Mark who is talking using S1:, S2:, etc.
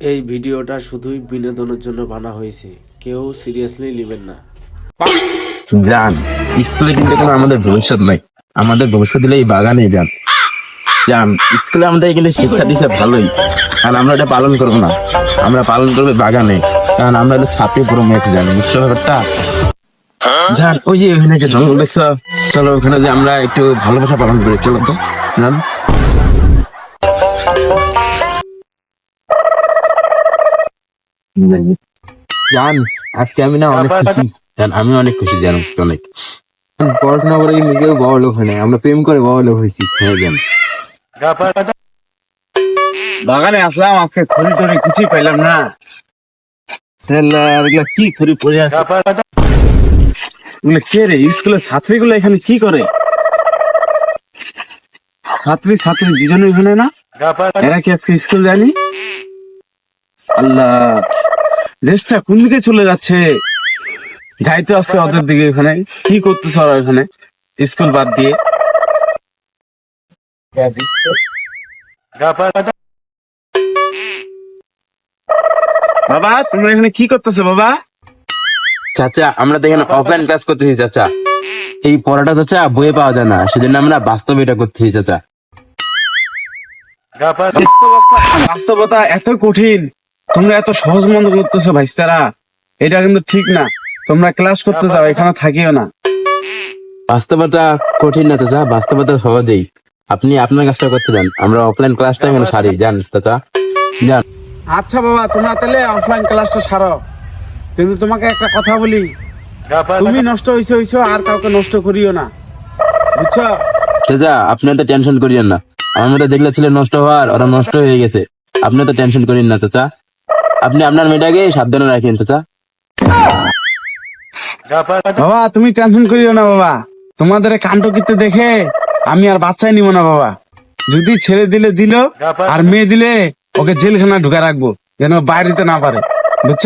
S1: এই ভিডিওটা শুধুই বিনোদনের জন্য বানা হয়েছে। কেউ সিরিয়াসলি নেবেন না।
S2: যান স্কুলে কিন্তু কোনো আমাদের ভবিষ্যৎ নাই। আমাদের ভবিষ্যৎ দিলে এই বাগানে যান। যান স্কুলে আমাদের এখানে শিক্ষা দিছে ভালোই। কারণ আমরা এটা পালন করব না। আমরা পালন করব বাগানে। কারণ আমরা হলো ছাত্রী পুরো ম্যাক্স জানি, বুঝছ ব্যাপারটা? যান ওই যে ওখানে একটা জঙ্গল দেখছ? চলো ওখানে যে আমরা একটু ভালোবাসা পালন করি, চলো তো। যান জান আজকে আমি না অনেক খুশি। জান আমি অনেক খুশি জান আজকে অনেক। পড়াশোনা করে কিন্তু কেউ বড় লোক হয় নাই আমরা প্রেম করে বড় লোক হয়েছি। হ্যাঁ জান। বাগানে আসলাম আজকে খড়ি টড়ি কিছুই পাইলাম না। সেলা এগুলা কি খড়ি পড়ে আছে? এগুলো কে রে? স্কুলের ছাত্রীগুলো এখানে কি করে? ছাত্রী ছাত্রী দুজনে এখানে না? এরা কি আজকে স্কুল জানি আল্লাহ। দেশটা কোন দিকে চলে যাচ্ছে? যাই তো আজকে ওদের দিকে ওখানে কি করতেছে ওরা এখানে? স্কুল বাদ দিয়ে। বাবা তোমরা এখানে কি করতেছো বাবা? চাচা আমরা তো এখানে অফলাইন ক্লাস করতেছি চাচা। এই পড়াটা চাচা বইয়ে পাওয়া যায় না। সেজন্য আমরা বাস্তবে এটা করতেছি চাচা। বাস্তবতা এত কঠিন। তোমরা এত সহজ মনে করতেছো ভাইস্তারা এটা কিন্তু ঠিক না। তোমরা ক্লাস করতে যাও এখানে থাকিও না। বাস্তবতা কঠিন না চাচা বাস্তবতা সহজেই। আপনি আপনার কাজটা করতে যান। আমরা অফলাইন ক্লাসটা এখানে সারি। যান চাচা। যান। আচ্ছা বাবা তোমরা তাহলে অফলাইন ক্লাসটা সারো। কিন্তু তোমাকে একটা কথা বলি। তুমি নষ্ট হইছো হইছো আর কাউকে নষ্ট করিও না। বুঝছ? চাচা আপনি তো টেনশন করিয়েন না। আমার মধ্যে দেখলে ছেলে নষ্ট হওয়ার ওরা নষ্ট হয়ে গেছে। আপনি তো টেনশন করেন না চাচা। আপনি আপনার মেয়েটাকে সাবধানে রাখেন, চাচা। বাবা, তুমি টেনশন করিও না, বাবা। তোমাদের এই কাণ্ড কীর্তি দেখে আমি আর বাচ্চাই নিব না, বাবা। যদি ছেলে দিলে দিল, আর মেয়ে দিলে ওকে জেলখানা ঢুকে রাখব, যেন বাইরেতে না পারে। বুঝছ?